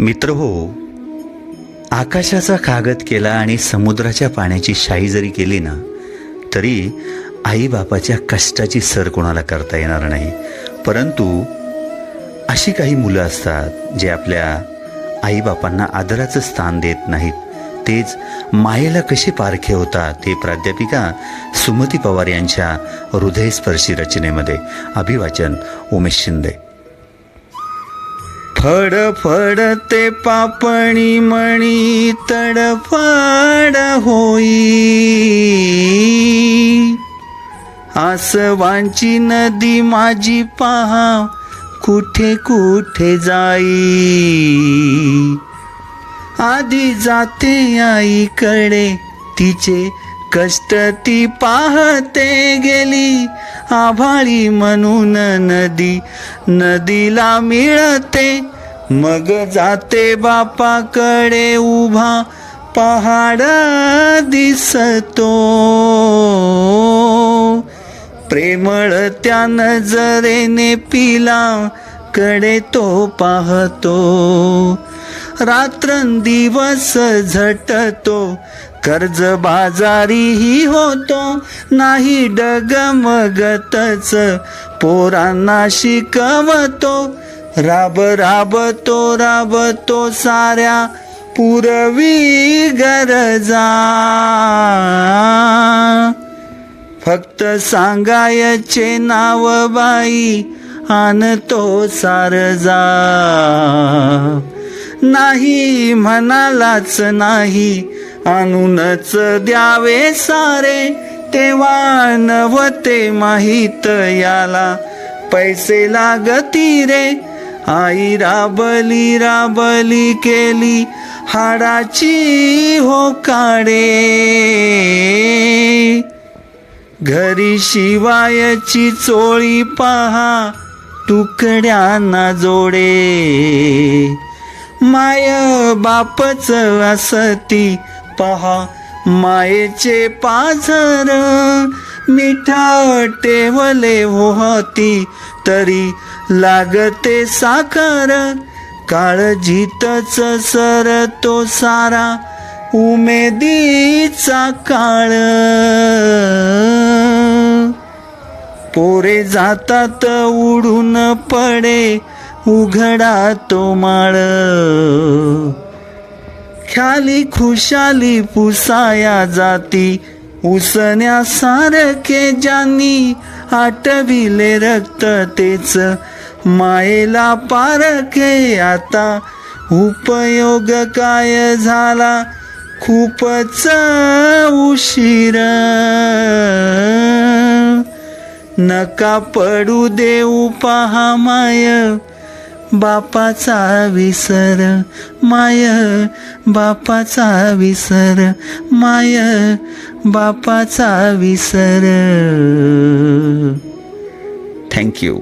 मित्र हो आकाशाचा कागद केला आणि समुद्राच्या पाण्याची शाई जरी केली ना तरी आईबापाच्या कष्टाची सर कोणाला करता येणार नाही. परंतु अशी काही मुलं असतात जे आपल्या आईबापांना आदराचं स्थान देत नाहीत. तेच मायेला कसे पारखे होतात ते प्राध्यापिका सुमती पवार यांच्या हृदयस्पर्शी रचनेमध्ये. अभिवाचन उमेश शिंदे. फडफडते पापणी मणी तडफाड होई आसवांची नदी माझी पहा कुठे कुठे जाई. आधी जाते आईकडे तिचे कष्ट ती पाहते गेली. आभाळी म्हणून नदी नदीला मिळते मग जाते बापाकडे उभा पहाड दिसतो. प्रेमळ त्या नजरेने पिला कडे तो पाहतो. रात्रंदिवस झटतो कर्ज बाजारीही होतो. नाही डगमगतच पोरांना शिकवतो. राब राबतो राबतो साऱ्या पुरवी गरजा. फक्त सांगायचे नाव बाई आणतो सारजा. नाही म्हणालाच नाही आणूनच द्यावे सारे तेव्हा नव्हते माहीत याला. पैसे लागती रे आई राबली राबली केली हाडाची हो काडे. घरी शिवायची चोळी पहा तुकड्यांना जोडे. माय बापच असती पहा मायेचे पाझर मिठा टेवले होती तरी लागते साखर. काळजीतच सर तो सारा उमेदीचा काळ. पोरे जातात उडून पडे उघडा तो माळ. ख्याली खुशाली पुसाया जाती उसण्यासारखे ज्यांनी आटविले रक्त तेच मायेला पारखे आता उपयोग काय झाला? खूपच उशीर. नका पडू देऊ पहा माय. बापाचा विसर माय बापाचा विसर माय बापाचा विसर. थँक्यू